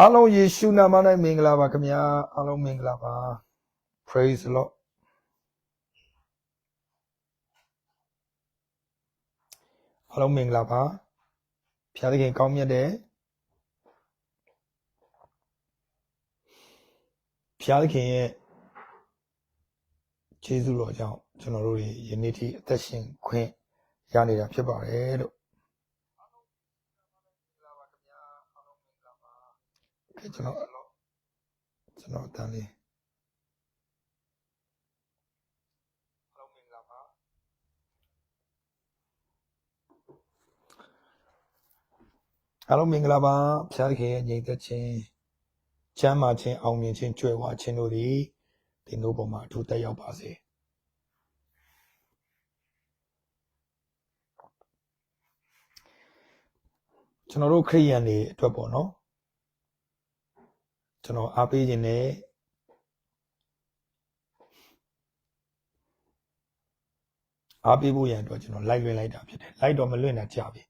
အားလုံးယေရှုနာမ၌မင်္ဂလာပါခင်ဗျာအားလုံးမင်္ဂလာပါ praise the lord အားလုံးမင်္ဂလာပါဖျားသခင်ကောင်းမြတ်တယ်ဖျားသခင်ရဲ့ကျေးဇူးတော်ကြောင့်ကျွန်တော်တို့တွေယနေ့ထိအသက်ရှင်ခွင့်ရနေတာဖြစ်ပါတယ်လို့ ကဲကျွန်တော်ကျွန်တော်အတန်းလေးအားလုံးမင်္ဂလာပါအားလုံးမင်္ဂလာပါဖျားသခင်ရဲ့ညီသက်ချင်းချမ်းသာခြင်းအောင်မြင်ခြင်းကြွယ်ဝခြင်းတို့သည်ဒီနိုးပေါ်မှာအထူးတက်ရောက်ပါစေကျွန်တော်တို့ခရိယန်တွေအတွက်ပေါ့နော် ကျွန်တော်အားပေးခြင်းနဲ့အားပေးဖို့ရန်အတွက်ကျွန်တော်လိုက်လွှင့်လိုက်တာဖြစ်တယ်လိုက်တော့မလွှင့်တာကြာပြီ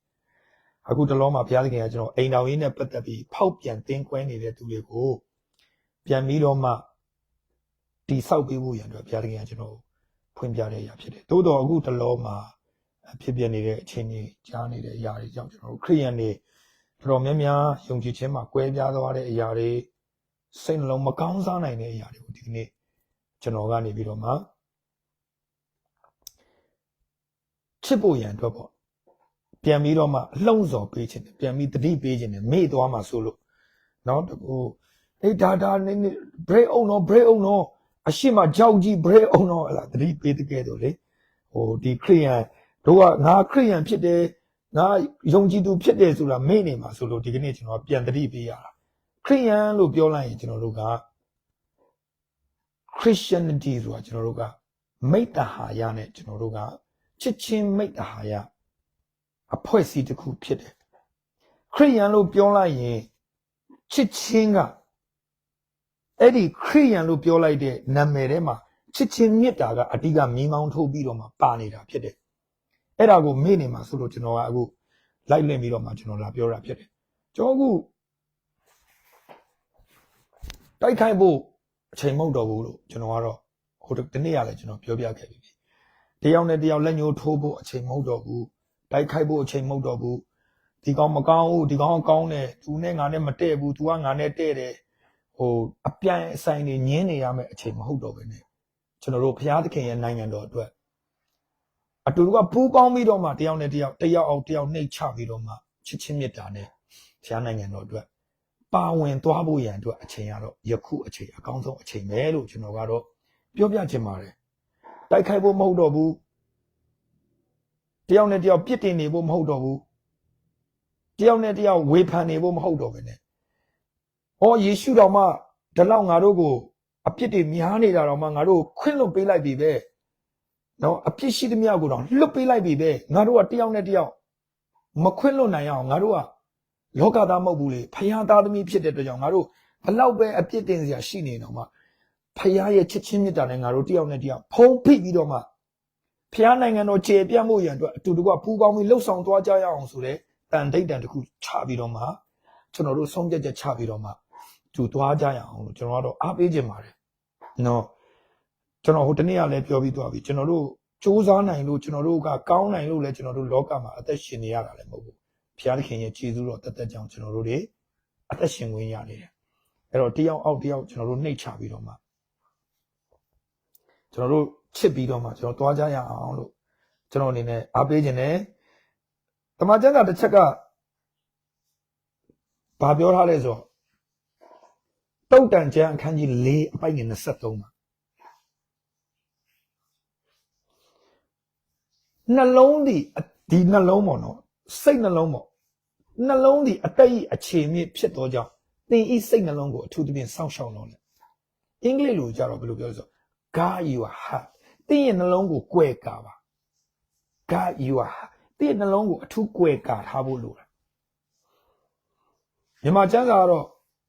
အခုတလောမှာဘုရားသခင်ကကျွန်တော်အိမ်တော်ရေးနဲ့ပတ်သက်ပြီးဖောက်ပြန်တင်းကွဲနေတဲ့သူတွေကိုပြန်ပြီးတော့မှတိဆောက်ပေးဖို့ရန်အတွက်ဘုရားသခင်ကကျွန်တော်ဖွင့်ပြတဲ့အရာဖြစ်တယ်။သို့တော့အခုတလောမှာဖြစ်ပြနေတဲ့အချိန်ကြီးကြားနေတဲ့အရာတွေကြောင့်ကျွန်တော်တို့ခရိယန်တွေတော်တော်များများယုံကြည်ခြင်းမှာကွဲပြားသွားတဲ့အရာတွေ စိတ်နှလုံးမကောင်းစားနိုင်တဲ့အရာတွေကိုဒီနေ့ကျွန်တော်ကနေပြီးတော့မှချစ်ဖို့ရန်အတွက်ပေါ့ပြန်ပြီးတော့မှလှုံ့ဆော်ပေးခြင်းတယ်ပြန်ပြီးတတိပေးခြင်းတယ်မေ့သွားမှဆိုလို့နော်ဟိုအေးဒါဒါနေနေ break အောင်တော့ break အောင်တော့အရှိမကြောက်ကြီး break အောင်တော့ဟလာတတိပေးတကယ်တော့လေဟိုဒီခရိယန်တို့ကငါခရိယန်ဖြစ်တယ်ငါယုံကြည်သူဖြစ်တယ်ဆိုတာမေ့နေမှာဆိုလို့ဒီကနေ့ကျွန်တော်ပြန်တတိပေးရတာ ခရိယန်လို့ပြောလိုက်ရင်ကျွန်တော်တို့က Christianity ဆိုတာကျွန်တော်တို့ကမိတ္တဟာယနဲ့ကျွန်တော်တို့ကချစ်ချင်းမိတ္တဟာယအဖွဲ့အစည်းတစ်ခုဖြစ်တယ်ခရိယန်လို့ပြောလိုက်ရင်ချစ်ချင်းကအဲ့ဒီခရိယန်လို့ပြောလိုက်တဲ့နာမည်ထဲမှာချစ်ချင်းမြတ်တာကအဓိကမီးမောင်းထိုးပြီးတော့မှပါနေတာဖြစ်တယ်အဲ့ဒါကိုမေ့နေမှာဆိုလို့ကျွန်တော်ကအခုလိုက်လင့်ပြီးတော့မှကျွန်တော်လာပြောတာဖြစ်တယ်ကျွန်တော်အခု တိုက်ခိုက်ဖို့အချိန်မဟုတ်တော့ဘူးလို့ကျွန်တော်ကတော့ဟိုတနေ့ကလည်းကျွန်တော်ပြောပြခဲ့ပြီတယောက်နဲ့တယောက်လက်ညှိုးထိုးဖို့အချိန်မဟုတ်တော့ဘူးတိုက်ခိုက်ဖို့အချိန်မဟုတ်တော့ဘူးဒီကောင်မကောင်းဘူးဒီကောင်ကောင်းတယ်သူနဲ့ငါနဲ့မတည့်ဘူး तू ကငါနဲ့တည့်တယ်ဟိုအပြိုင်အဆိုင်နေညင်းနေရမယ့်အချိန်မဟုတ်တော့ဘဲနဲ့ကျွန်တော်တို့ဘုရားသခင်ရဲ့နိုင်ငံတော်အတွက်အတူတူကပူးပေါင်းပြီးတော့မှတယောက်နဲ့တယောက်တယောက်အောင်တယောက်နှိတ်ချပြီးတော့မှချစ်ချင်းမြတ်တာနဲ့ဘုရားနိုင်ငံတော်အတွက် ပါဝင်သွားဖို့ရန်အတွက်အချိန်ကတော့ယခုအချိန်အကောင်းဆုံးအချိန်ပဲလို့ကျွန်တော်ကတော့ပြောပြချင်ပါတယ်တိုက်ခိုက်ဖို့မဟုတ်တော့ဘူးတယောက်နဲ့တယောက်ပြစ်တင်နေဖို့မဟုတ်တော့ဘူးတယောက်နဲ့တယောက်ဝေဖန်နေဖို့မဟုတ်တော့ဘဲနဲ့ဟောယေရှုတော်မှဒီလောက်ငါတို့ကိုအပြစ်တွေများနေတာတော့မှငါတို့ကိုခွင့်လွှတ်ပေးလိုက်ပြီပဲနော်အပြစ်ရှိသမျှကိုတော့လွတ်ပေးလိုက်ပြီပဲငါတို့ကတယောက်နဲ့တယောက်မခွင့်လွှတ်နိုင်အောင်ငါတို့က လောကသားမဟုတ်ဘူးလေဖယားသားသမီးဖြစ်တဲ့အတွက်ကြောင့်ငါတို့ဘလောက်ပဲအပြစ်တင်စရာရှိနေတော့မှဖယားရဲ့ချစ်ချင်းမြတ်တာနဲ့ငါတို့တယောက်နဲ့တယောက်ဖုံးဖိပြီးတော့မှဖျားနိုင်ငံတော်ခြေပြတ်မှုရန်အတွက်အတူတကွပူးပေါင်းပြီးလှုပ်ဆောင်သွားကြရအောင်ဆိုတဲ့တန်တိတ်တန်တစ်ခုချပြီးတော့မှကျွန်တော်တို့ဆုံးဖြတ်ချက်ချပြီးတော့မှသူသွားကြရအောင်လို့ကျွန်တော်ကတော့အားပေးခြင်းပါတယ်နော်ကျွန်တော်ဟိုတနေ့ကလည်းပြောပြီးသွားပြီကျွန်တော်တို့စူးစမ်းနိုင်လို့ကျွန်တော်တို့ကကောင်းနိုင်လို့လည်းကျွန်တော်တို့လောကမှာအသက်ရှင်နေရတာလည်းမဟုတ်ဘူး ဖျားသခင်ရဲ့ခြေစူးတော်တက်တက်ကြောင့်ကျွန်တော်တို့တွေအသက်ရှင်ဝင်ရနေတယ်အဲ့တော့တယောက်အောက်တယောက်ကျွန်တော်တို့နှိတ်ချပြီးတော့မှကျွန်တော်တို့ချစ်ပြီးတော့မှကျွန်တော်သွားကြရအောင်လို့ကျွန်တော်အနေနဲ့အားပေးခြင်းနဲ့တမန်ကျမ်းစာတစ်ချက်ကဘာပြောထားလဲဆိုတော့တုတ်တန်ကျမ်းအခန်းကြီး၄အပိုက်ငယ်23မှာနှလုံးဒီဒီနှလုံးပေါ့နော် စိတ်နှလုံးပေါ့နှလုံးဒီအတိတ်အခြေမြစ်ဖြစ်သောကြောင့်သင်ဤစိတ်နှလုံးကိုအထူးသဖြင့်စောင့်ရှောက်လို့လေအင်္ဂလိပ်လိုကြတော့ဘယ်လိုပြောလဲဆိုတော့ God your heart တင်းရဲ့နှလုံးကိုကွဲကာပါ God your heart တင်းရဲ့နှလုံးကိုအထူးကွဲကာထားဖို့လိုတာမြန်မာကျမ်းစာကတော့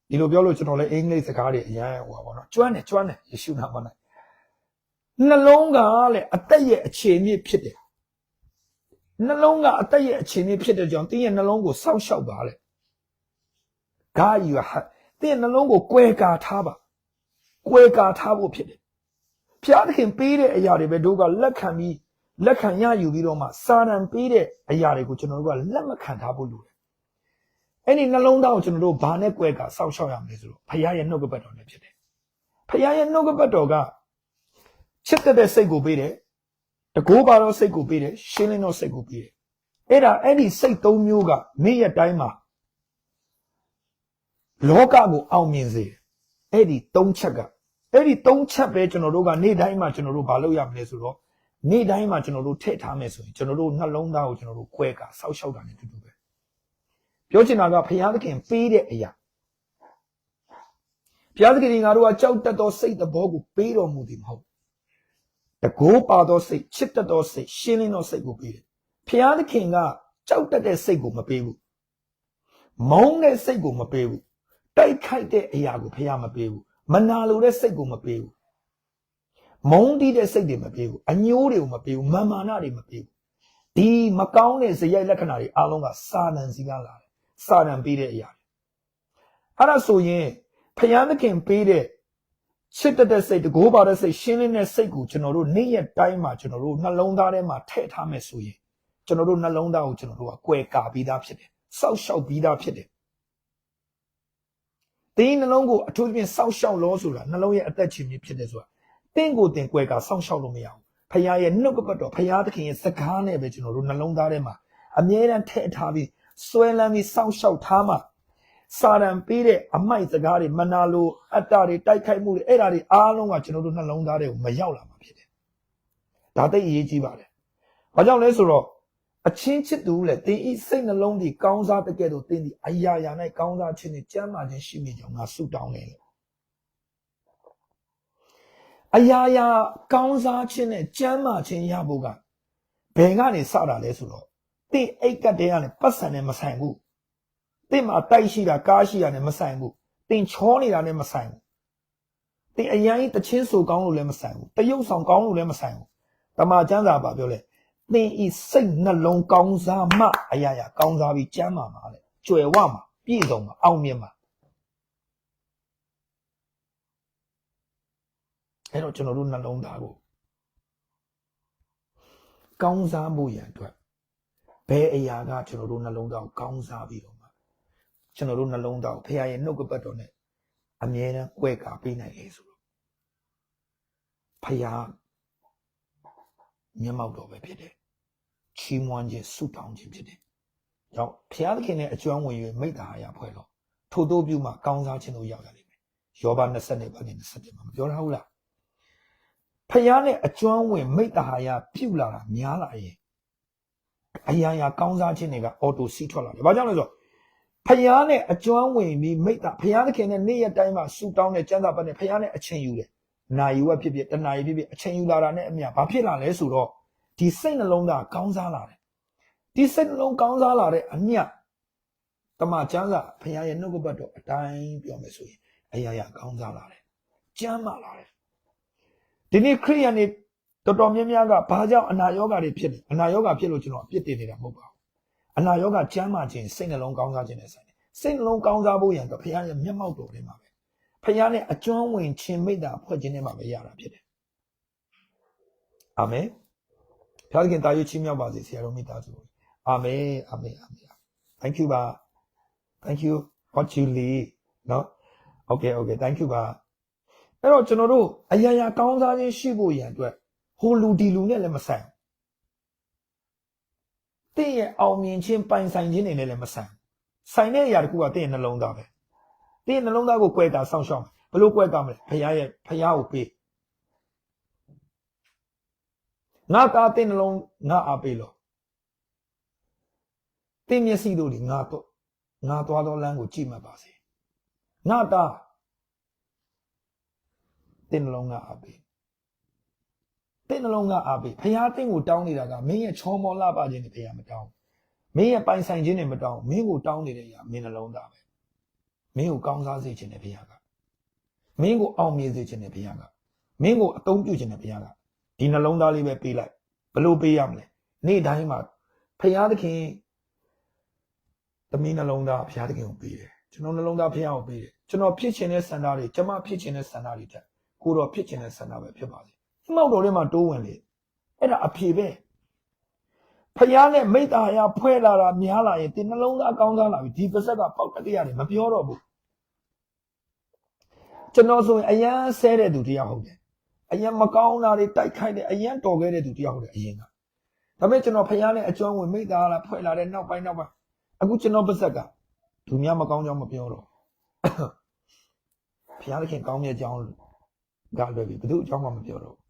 ဒီလိုပြောလို့ကျွန်တော်လည်းအင်္ဂလိပ်စကားတွေအရင်ဟိုပါဘောနော်ကျွမ်းတယ်ကျွမ်းတယ်ယေရှုနာမ၌နှလုံးကလည်းအသက်ရဲ့အခြေအမြစ်ဖြစ်တယ် နှလုံးကအသက်ရဲ့အခြေအမြစ်ဖြစ်တဲ့ကြောင့်တင်းရဲ့နှလုံးကိုစောင့်ရှောက်ပါလေ God your heart သင်နှလုံးကိုကွဲကာထားပါကွဲကာထားဖို့ဖြစ်တယ်ဖျားသခင်ပေးတဲ့အရာတွေပဲတို့ကလက်ခံပြီးလက်ခံရယူပြီးတော့မှစာရန်ပေးတဲ့အရာတွေကိုကျွန်တော်တို့ကလက်မခံထားဖို့လိုတယ်အဲ့ဒီနှလုံးသားကိုကျွန်တော်တို့ဘာနဲ့ကွဲကာစောင့်ရှောက်ရမလဲဆိုတော့ဖခင်ရဲ့နှုတ်ကပတ်တော်နဲ့ဖြစ်တယ်ဖခင်ရဲ့နှုတ်ကပတ်တော်ကချစ်တဲ့စိတ်ကိုပေးတယ် တကိုးပါတော့စိတ်ကိုပေးတယ်ရှင်းလင်းတော့စိတ်ကိုပေးတယ်အဲ့ဒါအဲ့ဒီစိတ်သုံးမျိုးကနေ့ရက်တိုင်းမှာလောကကိုအောင်မြင်စေတယ်အဲ့ဒီသုံးချက်ကအဲ့ဒီသုံးချက်ပဲကျွန်တော်တို့ကနေ့တိုင်းမှာကျွန်တော်တို့မလုပ်ရမလဲဆိုတော့နေ့တိုင်းမှာကျွန်တော်တို့ထည့်ထားမယ်ဆိုရင်ကျွန်တော်တို့နှလုံးသားကိုကျွန်တော်တို့ကွဲကစောက်ရှောက်တာနဲ့တူတူပဲပြောချင်တာကဘုရားသခင်ပေးတဲ့အရာဘုရားသခင်ကငါတို့ကကြောက်တတ်သောစိတ်သဘောကိုပေးတော်မူသည်မဟုတ် တကိုးပါသောစိတ်ချစ်တတ်သောစိတ်ရှင်းလင်းသောစိတ်ကိုပေးတယ်ဘုရားသခင်ကကြောက်တတ်တဲ့စိတ်ကိုမပေးဘူးမုန်းတဲ့စိတ်ကိုမပေးဘူးတိုက်ခိုက်တဲ့အရာကိုဘုရားမပေးဘူးမနာလိုတဲ့စိတ်ကိုမပေးဘူးမုန်းတီးတဲ့စိတ်တွေမပေးဘူးအညိုးတွေကိုမပေးဘူးမာမာနတွေမပေးဘူးဒီမကောင်းတဲ့ဇယိုက်လက္ခဏာတွေအားလုံးကစာနန်စီကလာတယ်စာနန်ပေးတဲ့အရာတွေအဲ့ဒါဆိုရင်ဖယားသခင်ပေးတဲ့ ချစ်တတ်တဲ့စိတ်တကိုးပါတဲ့စိတ်ရှင်းလင်းတဲ့စိတ်ကိုကျွန်တော်တို့နေ့ရက်တိုင်းမှာကျွန်တော်တို့နှလုံးသားထဲမှာထည့်ထားမယ်ဆိုရင်ကျွန်တော်တို့နှလုံးသားကိုကျွန်တော်တို့ကကွယ်ကာပြီးသားဖြစ်တယ်စောက်ရှောက်ပြီးသားဖြစ်တယ်တင်းနှလုံးကိုအထူးသဖြင့်စောက်ရှောက်လို့ဆိုတာနှလုံးရဲ့အသက်ရှင်မြဖြစ်တယ်ဆိုတာတင်းကိုတင်ကွယ်ကာစောက်ရှောက်လို့မရဘူးဖခင်ရဲ့နှုတ်ကပတ်တော်ဖခင်သခင်ရဲ့စကားနဲ့ပဲကျွန်တော်တို့နှလုံးသားထဲမှာအမြဲတမ်းထည့်ထားပြီးဆွဲလန်းပြီးစောက်ရှောက်ထားမှ စာရန်ပေးတဲ့အမိုက်စကားတွေမနာလိုအတ္တတွေတိုက်ခိုက်မှုတွေအဲ့ဒါတွေအားလုံးကကျွန်တော်တို့နှလုံးသားထဲကိုမရောက်လာမှာဖြစ်တယ်။ဒါသိအရေးကြီးပါတယ်။ဘာကြောင့်လဲဆိုတော့အချင်းချစ်သူလေတင်းဤစိတ်နှလုံးဒီကောင်းစားတဲ့ကဲ့သို့တင်းဒီအရာရာ၌ကောင်းစားခြင်းနဲ့ကြမ်းမာခြင်းရှိမိကြောင်းငါဆုတောင်းနေတယ်အရာရာကောင်းစားခြင်းနဲ့ကြမ်းမာခြင်းရဖို့ကဘယ်ကနေစတာလဲဆိုတော့တင်းအိတ်ကတည်းကနေပတ်စံနဲ့မဆိုင်ဘူး တင်းမှာတိုက်ရှိတာကားရှိတာနဲ့မဆိုင်ဘူးတင်းချောနေတာနဲ့မဆိုင်ဘူးတင်းအရင်တချင်းဆိုကောင်းလို့လည်းမဆိုင်ဘူးတရုပ်ဆောင်ကောင်းလို့လည်းမဆိုင်ဘူးတမန်ကျမ်းစာပါပြောလဲသင်ဤစိတ်နှလုံးကောင်းစားမှအရာရာကောင်းစားပြီးကျမ်းမာမှာလေကြွယ်ဝမှာပြည့်စုံမှာအောင်မြင်မှာအဲ့တော့ကျွန်တော်တို့နှလုံးသားကိုကောင်းစားမှုရန်အတွက်ဘယ်အရာကကျွန်တော်တို့နှလုံးသားကိုကောင်းစားပြီးတော့မှ ကျွန်တော်တို့နှလုံးသားကိုဖခင်ရဲ့နှုတ်ကပတ်တော်နဲ့အမြဲတမ်းကြွယ်ကာပေးနိုင်လေဆိုတော့ဖခင်မျက်မှောက်တော်ပဲဖြစ်တယ်ချီးမွမ်းခြင်းဆုတောင်းခြင်းဖြစ်တယ်။ကြောင့်ဘုရားသခင်နဲ့အကျွမ်းဝင်၍မိတ္တာဟာရဖွဲ့တော့ထို့သောပြုမှကောင်းစားခြင်းတို့ရောက်ရလိမ့်မယ်။ယောဘ20နဲ့ပိုင်း27မှာမပြောရဘူးလား။ဘုရားနဲ့အကျွမ်းဝင်မိတ္တာဟာရပြုလာတာများလာရင်အရာရာကောင်းစားခြင်းတွေကအော်တိုစီးထွက်လာတယ်။ဘာကြောင့်လဲဆိုတော့ ဖယားနဲ့အကျွမ်းဝင်ပြီးမိတ္တာဖယားသခင်နဲ့နေ့ရက်တိုင်းမှာဆူတောင်းတဲ့ကျမ်းစာပတ်နဲ့ဖယားနဲ့အချိန်ယူတယ်။နာယီဝက်ဖြစ်ဖြစ်တနာယီဖြစ်ဖြစ်အချိန်ယူလာတာနဲ့အမျှဘာဖြစ်လာလဲဆိုတော့ဒီစိတ်နှလုံးသားကောင်းစားလာတယ်ဒီစိတ်နှလုံးကောင်းစားလာတဲ့အမြတ်တမချမ်းစာဘုရားရဲ့နှုတ်ကပတ်တော်အတိုင်းပြောမယ်ဆိုရင်အရာရာကောင်းစားလာတယ်ကျမ်းမာလာတယ်ဒီနေ့ခရိယန်တွေတော်တော်များများကဘာကြောင့်အနာရောဂါတွေဖြစ်လဲအနာရောဂါဖြစ်လို့ကျွန်တော်အပြစ်တင်နေတာမဟုတ်ပါဘူး အနာရောဂါကျမ်းမာခြင်းစိတ်နှလုံးကောင်းစားခြင်းနဲ့ဆိုင်တယ်စိတ်နှလုံးကောင်းစားဖို့ရန်ကဘုရားရဲ့မျက်မှောက်တော်ထဲမှာပဲဘုရားနဲ့အကျွမ်းဝင်ခြင်းမိတ္တာဖွဲ့ခြင်းနဲ့မှာပဲရတာဖြစ်တယ်အာမင်ဘုရားသခင်တာရွေးချီးမြှောက်ပါစေဆရာတော်မိသားစုအာမင်အာမင်အာမင် thank you ပါ thank you what you lead เนาะ okay okay thank you ပါအဲ့တော့ကျွန်တော်တို့အရာရာကောင်းစားခြင်းရှိဖို့ရန်အတွက်ဟိုလူဒီလူနဲ့လည်းမဆိုင် တင့်ရဲ့အောင်မြင်ခြင်းပိုင်ဆိုင်ခြင်းတွေနဲ့လည်းမဆိုင်ဆိုင်တဲ့အရာတခုကတင့်ရဲ့နှလုံးသားပဲတင့်ရဲ့နှလုံးသားကိုကြွယ်တာစောင့်ရှောက်ဘယ်လိုကြွယ်ကမလဲဖခင်ရဲ့ဖခင်ကိုပေးငါသားတင်းနှလုံးငါအားပေးလို့တင်းမျက်စိတို့ဒီငါတော့ငါသွားသောလမ်းကိုကြည့်မှတ်ပါစေငါသားတင်းနှလုံးငါအားပေး တင်းနှလုံးငါအားပေးဖရာတင်းကိုတောင်းနေတာကမင်းရဲ့ချောမောလှပခြင်းနဲ့ဖရာမတောင်းမင်းရဲ့ပိုင်ဆိုင်ခြင်းနဲ့မတောင်းမင်းကိုတောင်းနေတဲ့အရာမင်းနှလုံးသားပဲမင်းကိုကောင်းစားစေခြင်းနဲ့ဖရာကမင်းကိုအောင်မြင်စေခြင်းနဲ့ဖရာကမင်းကိုအသုံးပြုခြင်းနဲ့ဖရာကဒီနှလုံးသားလေးပဲပေးလိုက်ဘလို့ပေးရမလဲနေ့တိုင်းမှာဖရာသခင်သမီးနှလုံးသားဖရာသခင်ကိုပေးတယ်ကျွန်တော်နှလုံးသားဖះကိုပေးတယ်ကျွန်တော်ဖြစ်ချင်တဲ့စန္ဒတွေကျမဖြစ်ချင်တဲ့စန္ဒတွေတက်ကိုတော့ဖြစ်ချင်တဲ့စန္ဒပဲဖြစ်ပါစေ အမောက်တော်ထဲမှာတိုးဝင်လေအဲ့ဒါအဖြေပဲဖះနဲ့မိတ္တာရဖွဲ့လာတာများလာရင်တင်နှလုံးသားကောင်းစားလာပြီဒီပါဇက်ကပေါက်တကရနေမပြောတော့ဘူးကျွန်တော်ဆိုရင်အရန်ဆဲတဲ့သူတရားဟုတ်တယ်အရန်မကောင်းတာတွေတိုက်ခိုက်တဲ့အရန်တော်ခဲ့တဲ့သူတရားဟုတ်တယ်အရင်ကဒါပေမဲ့ကျွန်တော်ဖះနဲ့အကျွမ်းဝင်မိတ္တာလာဖွဲ့လာတဲ့နောက်ပိုင်းနောက်ပိုင်းအခုကျွန်တော်ပါဇက်ကသူများမကောင်းကြောင်းမပြောတော့ဘုရားသခင်ကောင်းမြတ်ကြောင်းကလွယ်ပြီဘယ်သူအကြောင်းမှမပြောတော့ဘူး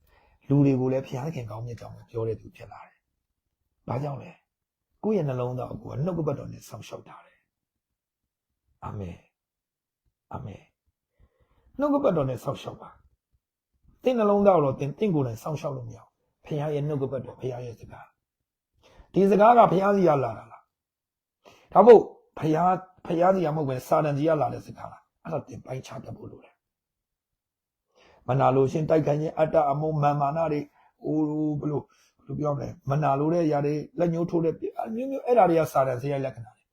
လူတွေကိုလည်းဘုရားသခင်ကောင်းမြတ်ကြောင်းကိုပြောတဲ့သူဖြစ်လာတယ်။ဘာကြောင့်လဲ။ကိုယ့်ရဲ့နှလုံးသားကိုကနှုတ်ကပတ်တော်နဲ့ဆောင်းရှောက်ထားတယ်။အာမင်။အာမင်။နှုတ်ကပတ်တော်နဲ့ဆောင်းရှောက်ပါ။တင့်နှလုံးသားကိုတော့တင်တင့်ကိုယ်နဲ့ဆောင်းရှောက်လို့မရဘူး။ဘုရားရဲ့နှုတ်ကပတ်တော်ဘုရားရဲ့စကား။ဒီစကားကဘုရားစီကလာတာလား။ဒါမို့ဘုရားဘုရားစီကမဟုတ်ပဲစာတန်ကြီးကလာတဲ့စကားလား။အဲ့ဒါတင်ပိုင်းခြားတတ်ဖို့လိုတယ် မနာလိုရှင်တိုက်ခိုင်းခြင်းအတ္တအမုန်းမာမာနတွေဟိုဘယ်လိုဘယ်လိုပြောမလဲမနာလိုတဲ့ຢာတွေလက်ညှိုးထိုးတဲ့အမျိုးမျိုးအဲ့ဒါတွေကစာတန်စရိုက်လက္ခဏာတွေ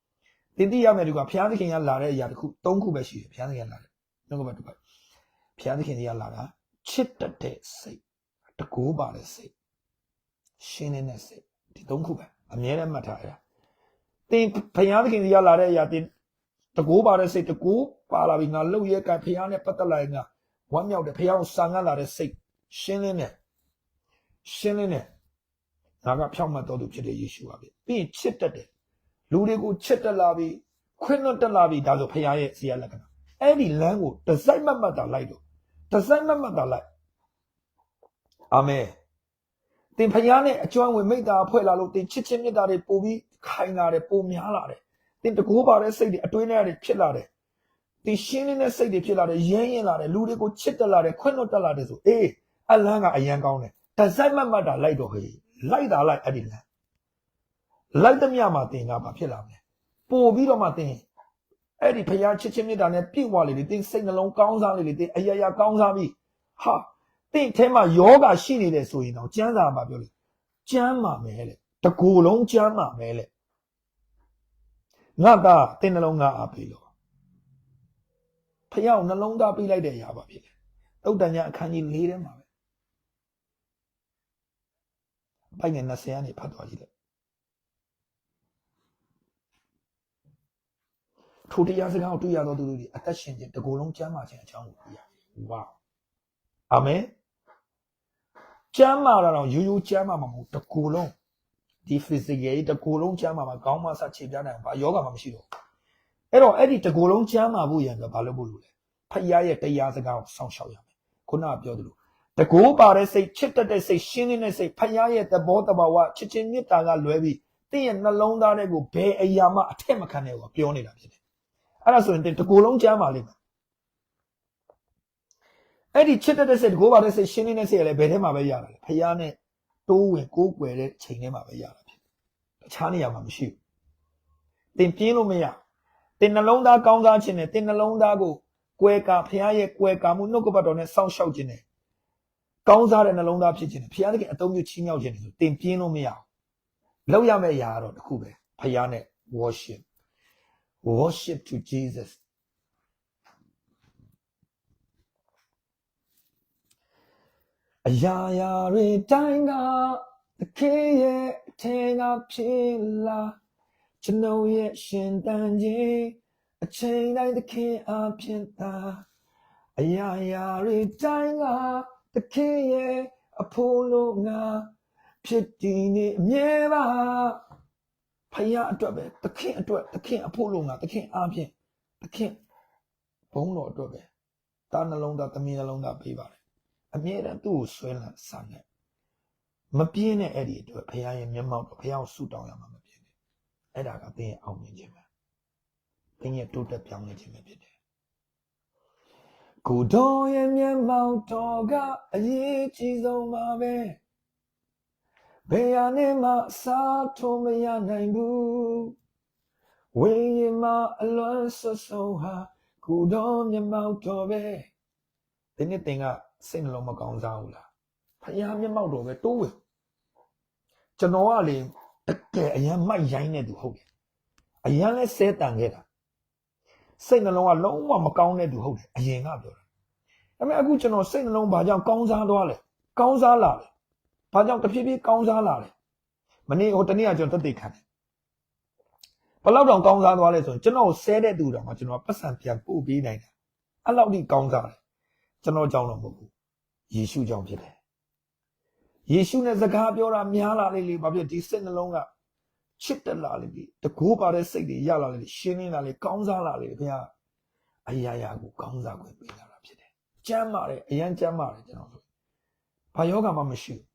တင်တိရမယ်ဒီကဘုရားသခင်ကလာတဲ့အရာတစ်ခု၃ခုပဲရှိတယ်ဘုရားသခင်ကလာတယ်နှုတ်ကပတ်တစ်ပတ်ဘုရားသခင်ကြီးကလာတာချစ်တတ်တဲ့စိတ်တကူပါတဲ့စိတ်ရှင်းနေတဲ့စိတ်ဒီ၃ခုပဲအမြဲတမ်းမှတ်ထားရတာတင်ဘုရားသခင်ကြီးကလာတဲ့အရာတင်တကူပါတဲ့စိတ်တကူပါလာပြီငါလှုပ်ရဲကဘုရားနဲ့ပတ်သက်လာရင်ငါ ဝမ်းမြောက်တယ်ဖះအောင်စာငတ်လာတဲ့စိတ်ရှင်းလင်းတယ်ရှင်းလင်းတယ်ဒါကဖြောင့်မတ်တော်သူဖြစ်တဲ့ယေရှုပါပဲပြီးရင်ချစ်တတ်တယ်လူတွေကိုချစ်တတ်လာပြီခွင့်လွတ်တတ်လာပြီဒါဆိုဖះရဲ့ဇေယလက္ခဏာအဲ့ဒီလမ်းကိုဒီဇိုင်းမတ်မတ်တာလိုက်တော့ဒီဇိုင်းမတ်မတ်တာလိုက်အာမင်တင်ဖះနဲ့အကျွမ်းဝင်မိတ္တာဖွဲ့လာလို့တင်ချစ်ချင်းမြတ်တာတွေပို့ပြီးခိုင်လာတယ်ပိုများလာတယ်တင်တကိုးပါတဲ့စိတ်တွေအတွင်းထဲတွေဖြစ်လာတယ် ဒီရှင်းနေတဲ့စိတ်တွေဖြစ်လာတယ်ရင်းရင်လာတယ်လူတွေကိုချစ်တက်လာတယ်ခွင့်လွတ်တက်လာတယ်ဆိုအေးအလန်းကအရန်ကောင်းတယ်ဒါဇိုက်မတ်မတ်တာလိုက်တော့ဟေးလိုက်တာလိုက်အဲ့ဒီလန်းလိုက်သမျှမှာတင်ကဘာဖြစ်လာမလဲပို့ပြီးတော့မှတင်အဲ့ဒီဖျားချစ်ချင်းမြတ်တာနဲ့ပြည့်ဝလေလေတင်စိတ်နှလုံးကောင်းစားလေလေတင်အယယကောင်းစားပြီးဟာတင်အဲမှာယောဂရှိနေတယ်ဆိုရင်တော့ကျမ်းစာမှာပြောလေကျမ်းမှာမယ်လေတကူလုံးကျမ်းမှာမယ်လေငါသားတင်နှလုံးငါအားပေးလို့ ဖះကိုနှလုံးသားပေးလိုက်တဲ့အရာပါဖြစ်တယ်။တုတ်တန်ညာအခန်းကြီး၄ထဲမှာပဲ။ပိုင်ငယ်20ကနေဖတ်သွားကြည့်လိုက်။ထိုတရားစကားကိုတွေ့ရသောသူတို့ဒီအသက်ရှင်ခြင်းတကူလုံးကျမ်းမာခြင်းအကြောင်းကိုသိရတယ်။ဝါ။အာမင်။ကျမ်းမာတာတော့ရိုးရိုးကျမ်းမာမှာမဟုတ်တကူလုံးဒီ physical တကူလုံးကျမ်းမာမှာကောင်းမှစခြေပြနိုင်အောင်ဘာယောဂမှမရှိတော့ဘူး။ အဲ့တော့အဲ့ဒီတကူလုံးကျမ်းမာဖို့ရန်ကဘာလုပ်ဖို့လိုလဲ။ဖခင်ရဲ့တရားစကားကိုစောင့်ရှောက်ရမယ်။ခုနကပြောသလိုတကူပါတဲ့စိတ်ချစ်တတ်တဲ့စိတ်ရှင်းနေတဲ့စိတ်ဖခင်ရဲ့သဘောတဘာဝချစ်ချင်းမေတ္တာကလွဲပြီးတင့်ရဲ့နှလုံးသားထဲကိုဘယ်အရာမှအထက်မခံနဲ့ကိုပြောနေတာဖြစ်တယ်။အဲ့ဒါဆိုရင်တင်တကူလုံးကျမ်းမာလိမ့်မယ်။အဲ့ဒီချစ်တတ်တဲ့စိတ်တကူပါတဲ့စိတ်ရှင်းနေတဲ့စိတ်ကလည်းဘယ်ထဲမှာပဲရတာလဲ။ဖခင်နဲ့တိုးဝင်ကိုးကွယ်တဲ့ချိန်ထဲမှာပဲရတာဖြစ်တယ်။တခြားနေရာမှာမရှိဘူး။တင်ပြင်းလို့မရ။ တင်နှလုံးသားကောင်းစားခြင်းနဲ့တင်နှလုံးသားကိုကွယ်ကာဖခင်ရဲ့ကွယ်ကာမှုနှုတ်ကပတ်တော်နဲ့စောင့်ရှောက်ခြင်းနဲ့ကောင်းစားတဲ့နှလုံးသားဖြစ်ခြင်းနဲ့ဖခင်သခင်အသုံးပြုချီးမြှောက်ခြင်းနဲ့ဆိုတင်ပြင်းလို့မရဘူးလောက်ရမယ့်အရာကတော့တစ်ခုပဲဖခင်နဲ့ worship worship to Jesus အရာရာတွေတိုင်းကသခင်ရဲ့အထင်ကဖြစ်လာ ကျွန်ုပ်ရဲ့ရှင်တန်ခြင်းအချိန်တိုင်းသခင်အားဖြင့်သာအရာရာတွေတိုင်းကသခင်ရဲ့အဖို့လို့ငါဖြစ်တည်နေအမြဲပါဖခင်အတွက်ပဲသခင်အတွက်သခင်အဖို့လို့ငါသခင်အားဖြင့်သခင်ဘုန်းတော်အတွက်ပဲတာနှလုံးသားသမီးနှလုံးသားပေးပါတယ်အမြဲတမ်းသူ့ကိုဆွဲလန်းစာနဲ့မပြင်းတဲ့အဲ့ဒီအတွက်ဖခင်ရဲ့မျက်မှောက်တော့ဖခင်ကိုဆုတောင်းရမှာမပြင်းနဲ့ အဲ့ဒါကသင်ရဲ့အောင်မြင်ခြင်းပဲသင်ရဲ့တိုးတက်ပြောင်းလဲခြင်းပဲဖြစ်တယ်။ကိုတော်ရဲ့မျက်မှောက်တော်ကအရေးကြီးဆုံးပါပဲ။ဘယ်ရနဲ့မှအစားထိုးမရနိုင်ဘူး။ဝိညာဉ်မှာအလွန်ဆွဆုံးဟာကိုတော်မျက်မှောက်တော်ပဲ။ဒီနေ့သင်ကစိတ်နှလုံးမကောင်းစားဘူးလား။ဖခင်မျက်မှောက်တော်ပဲတိုးဝင်။ကျွန်တော်ကလေ တကယ်အရင်မိုက်ရိုင်းနေသူဟုတ်တယ်။အရင်လဲစဲတန်ခဲ့တာစိတ်နှလုံးကလုံးဝမကောင်းတဲ့သူဟုတ်တယ်အရင်ကပြောတာဒါပေမဲ့အခုကျွန်တော်စိတ်နှလုံးဘာကြောင့်ကောင်းစားသွားလဲကောင်းစားလာလဲဘာကြောင့်တဖြည်းဖြည်းကောင်းစားလာလဲမနေ့ဟိုတနေ့ကကျွန်တော်တက်သိခံတယ်ဘယ်လောက်တောင်ကောင်းစားသွားလဲဆိုရင်ကျွန်တော်ဆဲတဲ့သူတောင်မှကျွန်တော်ပတ်စံပြန်ပို့ပေးနိုင်တာအဲ့လောက်ထိကောင်းစားတယ်ကျွန်တော်ကြောင့်တော့မဟုတ်ဘူးယေရှုကြောင့်ဖြစ်တယ် ယေရှုနဲ့စကားပြောတာများလာလေလေဘာဖြစ်ဒီစိတ်နှလုံးကချစ်တက်လာလေလေတကိုးပါတဲ့စိတ်တွေရလာလေလေရှင်းနေတာလေကောင်းစားလာလေလေခင်ဗျာအရာရာကိုကောင်းစားခွင့်ပေးလာတာဖြစ်တယ်ကျမ်းမာတယ်အရန်ကျမ်းမာတယ်ကျွန်တော်ဆိုဘာယောဂမှမရှိဘူး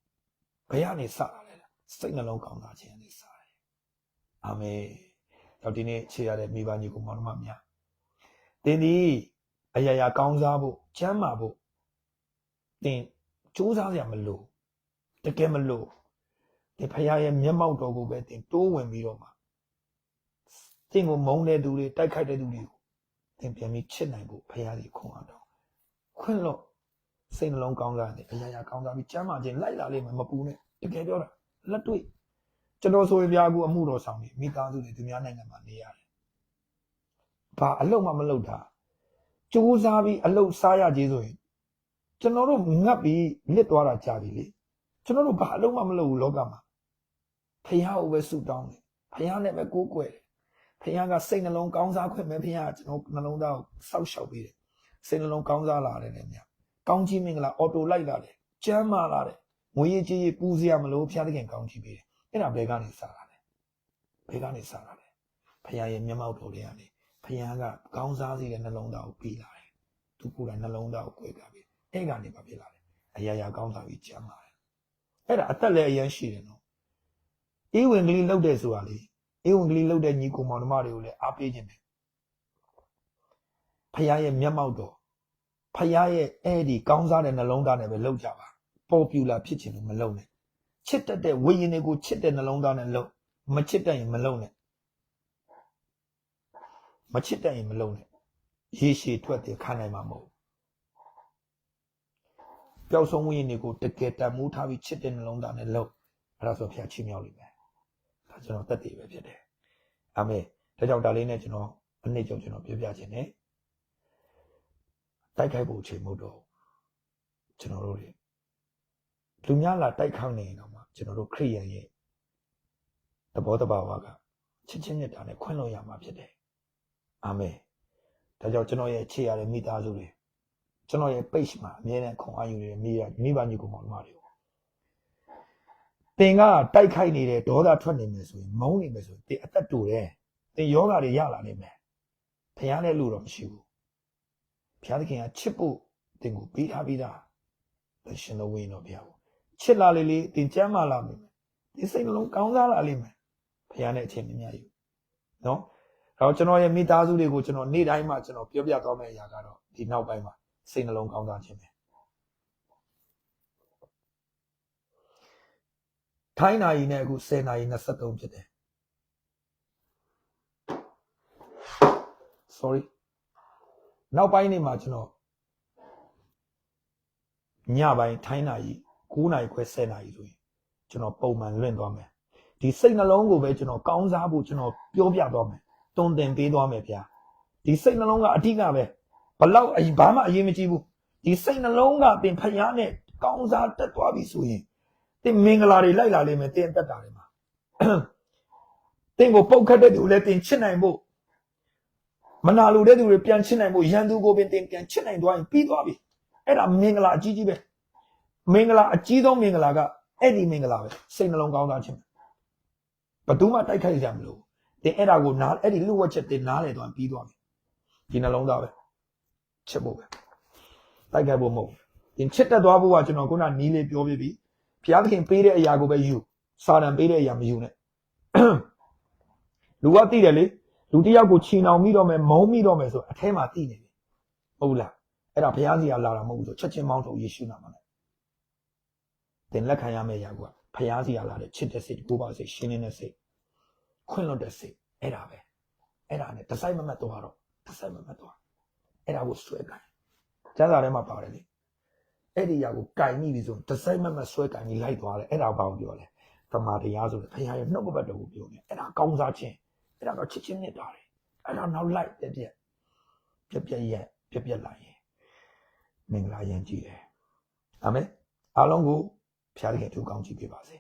ဘယ်ကနေစလာလဲလားစိတ်နှလုံးကောင်းစားခြင်းကနေစတယ်အာမင်တော့ဒီနေ့ခြေရတဲ့မိဘညီကိုမောင်နှမများသင်ဒီအရာရာကောင်းစားဖို့ကျမ်းမာဖို့သင်စူးစမ်းရမလို့ တကယ်မလို့ဒီဖခင်ရဲ့မျက်မှောက်တော်ကိုပဲသင်တိုးဝင်ပြီးတော့မှသင်ကိုမုန်းတဲ့သူတွေတိုက်ခိုက်တဲ့သူတွေကိုသင်ပြန်ပြီးချစ်နိုင်ဖို့ဖခင်ကြီးခွန်အားတော်ခွင့်လို့စိတ်နှလုံးကောင်းစားတယ်အရာရာကောင်းစားပြီးကျမ်းမာခြင်းလိုက်လာလိမ့်မယ်မပူနဲ့တကယ်ပြောတာလက်တွေ့ကျွန်တော်ဆိုရင်ပြာကူအမှုတော်ဆောင်ပြီးမိသားစုတွေသူများနိုင်ငံမှာနေရတယ်ဘာအလုပ်မှမလုပ်တာစူးစားပြီးအလုပ်စားရကြီးဆိုရင်ကျွန်တော်တို့ငတ်ပြီးလစ်သွားတာကြာပြီလေ ကျွန်တော်တို့ဘာအလုပ်မှမလုပ်ဘူးလောကမှာဖះကိုပဲဆုတောင်းတယ်ဖះနဲ့ပဲကိုးကွယ်တယ်ဖះကစိတ်နှလုံးကောင်းစားခွင့်ပဲဖះကကျွန်တော်နှလုံးသားကိုစောက်ရှောက်ပေးတယ်စိတ်နှလုံးကောင်းစားလာတယ်လေမြတ်ကောင်းကြီးမင်္ဂလာအော်တိုလိုက်လာတယ်ကျမ်းမာလာတယ်ငွေရည်ကြီးရပူစရာမလိုဖះတခင်ကောင်းကြီးပေးတယ်အဲ့ဒါဘယ်ကနေစတာလဲဘယ်ကနေစတာလဲဖះရဲ့မျက်မှောက်တော်တွေကနေဖះကကောင်းစားစေတဲ့နှလုံးသားကိုပြီးလာတယ်သူကိုယ်တိုင်နှလုံးသားကိုကြွယ်ပြပေးအဲ့ကနေပါဖြစ်လာတယ်အရာရာကောင်းစားပြီးကျမ်းမာတယ် အဲ့ဒါအသက်လည်းအရင်ရှိတယ်နော်အေးဝင်ကလေးလှုပ်တယ်ဆိုတာလေအေးဝင်ကလေးလှုပ်တဲ့ညီကိုမောင်နှမတွေကိုလည်းအားပေးခြင်းတယ်ဖခင်ရဲ့မျက်မှောက်တော်ဖခင်ရဲ့အဲ့ဒီကောင်းစားတဲ့နှလုံးသားနဲ့ပဲလှုပ်ကြပါပေါ်ပူလာဖြစ်ခြင်းလို့မလုပ်နဲ့ချစ်တတ်တဲ့ဝိညာဉ်တွေကိုချစ်တဲ့နှလုံးသားနဲ့လှုပ်မချစ်တတ်ရင်မလုပ်နဲ့မချစ်တတ်ရင်မလုပ်နဲ့ရေရှည်ထွက်တယ်ခံနိုင်မှာမဟုတ် ပျောက်ဆုံးဝိညာဉ်တွေကိုတကယ်တန်မိုးထားပြီးချစ်တဲ့နှလုံးသားနဲ့လှုပ်အဲ့ဒါဆိုဖခင်ချီးမြှောက်လိမ့်မယ်ဒါကျွန်တော်တက်တည်ပဲဖြစ်တယ်အာမင်ဒါကြောင့်ဒါလေးနဲ့ကျွန်တော်အနည်းကြောင့်ကျွန်တော်ပြောပြခြင်းနဲ့တိုက်ခိုက်ဖို့အချိန်မဟုတ်တော့ကျွန်တော်တို့တွေလူများလာတိုက်ခိုက်နေရင်တော့မှကျွန်တော်တို့ခရိယန်ရဲ့သဘောတဘာဝကချစ်ချင်းမြတ်တာနဲ့ခွင့်လို့ရမှာဖြစ်တယ်အာမင်ဒါကြောင့်ကျွန်တော်ရဲ့ချစ်ရတဲ့မိသားစုတွေ ကျွန်တော်ရဲ့ page မှာအမြဲတမ်းခွန်အားယူနေတဲ့မိရမိဘညီကောင်မောင်နှမတွေကိုသင်ကတိုက်ခိုက်နေတဲ့ဒေါသထွက်နေမယ်ဆိုရင်မုန်းနေမယ်ဆိုရင်သင်အသက်တူတယ်သင်ယောဂတွေရလာနိုင်မယ်ဖះနဲ့လို့တော့မရှိဘူးဖះသခင်ကချစ်ဖို့သင်ကိုပေးထားပြီးသားသရှင်တော်ဝင်းတော်ဖះကိုချစ်လာလေလေသင်ကြမ်းမာလာမယ်ဒီစိတ်နှလုံးကောင်းစားလာလိမ့်မယ်ဖះနဲ့အချိန်မြတ်ယူနော်တော့ကျွန်တော်ရဲ့မိသားစုတွေကိုကျွန်တော်နေ့တိုင်းမှာကျွန်တော်ပြောပြသွားမယ့်အရာကတော့ဒီနောက်ပိုင်းမှာ စိတ်နှလုံးကောင်းစားခြင်းပဲထိုင်းနာရီနဲ့အခု10နာရီ23ဖြစ်တယ် sorry နောက်ပိုင်းနေမှာကျွန်တော်ညပိုင်းထိုင်းနာရီ9နာရီခွဲ10နာရီဆိုရင်ကျွန်တော်ပုံမှန်လွင့်သွားမယ်ဒီစိတ်နှလုံးကိုပဲကျွန်တော်ကောင်းစားဖို့ကျွန်တော်ပြောပြသွားမယ်တွင်တင်ပေးသွားမယ်ဗျာဒီစိတ်နှလုံးကအဓိကပဲ ဘလောက်အဘာမှအရေးမကြီးဘူးဒီစိတ်နှလုံးကပင်ဖျားနဲ့ကောင်းစားတက်သွားပြီဆိုရင်တင်မင်္ဂလာတွေလိုက်လာလိမ့်မယ်တင်တက်တာတွေမှာတင်ကိုပုတ်ခတ်တဲ့သူလည်းတင်ချစ်နိုင်ဖို့မနာလိုတဲ့သူတွေပြန်ချစ်နိုင်ဖို့ရန်သူကိုပင်တင်ပြန်ချစ်နိုင်သွားရင်ပြီးသွားပြီအဲ့ဒါမင်္ဂလာအကြီးကြီးပဲမင်္ဂလာအကြီးဆုံးမင်္ဂလာကအဲ့ဒီမင်္ဂလာပဲစိတ်နှလုံးကောင်းစားခြင်းဘယ်သူမှတိုက်ခိုက်ကြမလို့တင်အဲ့ဒါကိုနားအဲ့ဒီလူဝက်ချက်တင်နားလေတော့ပြီးသွားပြီဒီနှလုံးသားပဲ ချစ်ဖို့ပဲတိုက်ခိုက်ဖို့မဟုတ်တင်ချစ်တက်သွားဖို့ကကျွန်တော်ခုနနီးလေးပြောပြပြီဘုရားသခင်ပေးတဲ့အရာကိုပဲယူစာတန်ပေးတဲ့အရာမယူနဲ့လူကသိတယ်လေလူတစ်ယောက်ကိုချီနှောင်မိတော့မယ်မုန်းမိတော့မယ်ဆိုအထဲမှာသိနေပြီဟုတ်လားအဲ့ဒါဘုရားစီကလာတာမဟုတ်ဘူးဆိုချက်ချင်းမောင်းထုတ်ယေရှုနာမှာလေတင်လက်ခံရမယ့်အရာကဘုရားစီကလာတဲ့ချစ်တဲ့စိတ်ကိုပါစိတ်ရှင်းနေတဲ့စိတ်ခွင့်လွတ်တဲ့စိတ်အဲ့ဒါပဲအဲ့ဒါနဲ့တစိုက်မမတ်သွားတော့တစိုက်မမတ်သွား အဲ့ဒါကိုဆွဲကန်ကျန်းစာထဲမှာပါတယ်လေအဲ့ဒီຢာကိုကင်မိပြီဆိုဒီဇိုင်းမမဆွဲကန်ပြီးလိုက်သွားတယ်အဲ့ဒါဘာကိုပြောလဲသမာတရားဆိုတဲ့ဘုရားရဲ့နှုတ်ကပတ်တော်ကိုပြောတယ်အဲ့ဒါကောင်းစားခြင်းအဲ့ဒါတော့ချစ်ချင်းနဲ့တာတယ်အဲ့ဒါနောက်လိုက်ပြက်ပြက်ပြက်ပြက်ရက်ပြက်ပြက်လာရင်မင်္ဂလာရန်ကြည်တယ်အာမင်အားလုံးကိုဖျားတဲ့သူကောင်းချီးပေးပါစေ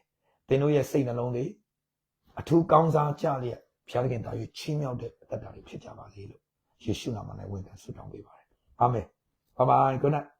သင်တို့ရဲ့စိတ်နှလုံးလေးအထူးကောင်းစားကြလျက်ဖျားတဲ့သာ၍ချီးမြှောက်တဲ့အသက်တာတွေဖြစ်ကြပါစေလို့ 去新浪网来问他，市场委员。阿美，拜拜，good night。